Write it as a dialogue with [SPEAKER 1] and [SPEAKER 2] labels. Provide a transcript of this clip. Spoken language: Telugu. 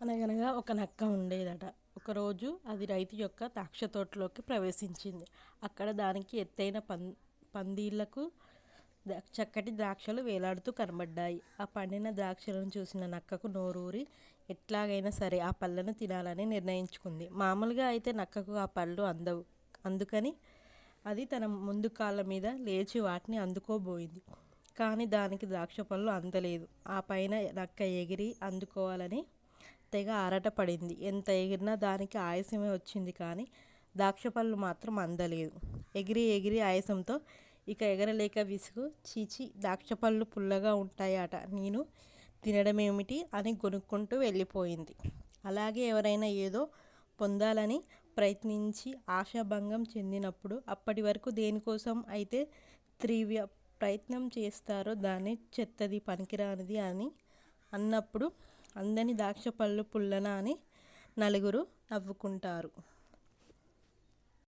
[SPEAKER 1] అనగనగా ఒక నక్క ఉండేదట. ఒకరోజు అది రైతు యొక్క ద్రాక్ష తోటలోకి ప్రవేశించింది. అక్కడ దానికి ఎత్తైన పం పందిళ్ళకు చక్కటి ద్రాక్షలు వేలాడుతూ కనబడ్డాయి. ఆ పండిన ద్రాక్షలను చూసిన నక్కకు నోరూరి ఎట్లాగైనా సరే ఆ పళ్ళను తినాలని నిర్ణయించుకుంది. మామూలుగా అయితే నక్కకు ఆ పళ్ళు అందవు. అందుకని అది తన ముందు కాళ్ళ మీద లేచి వాటిని అందుకోబోయింది. కానీ దానికి ద్రాక్ష పళ్ళు అందలేదు. ఆ పైన నక్క ఎగిరి అందుకోవాలని తెగ ఆరాటపడింది ఎంత ఎగిరినా దానికి ఆయాసమే వచ్చింది కానీ ద్రాక్ష పళ్ళు మాత్రం అందలేదు. ఎగిరి ఎగిరి ఆయాసంతో ఇక ఎగరలేక విసుగు చీచి ద్రాక్ష పళ్ళు పుల్లగా ఉంటాయట. నేను తినడం ఏమిటి అని కొనుక్కుంటూ వెళ్ళిపోయింది. అలాగే ఎవరైనా ఏదో పొందాలని ప్రయత్నించి ఆశాభంగం చెందినప్పుడు అప్పటి వరకు దేనికోసం అయితే తీవ్ర ప్రయత్నం చేస్తారో దాన్ని చెత్తది పనికిరానిది అని అన్నప్పుడు అందని ద్రాక్ష పళ్ళు పుల్లన అని నలుగురు నవ్వుకుంటారు.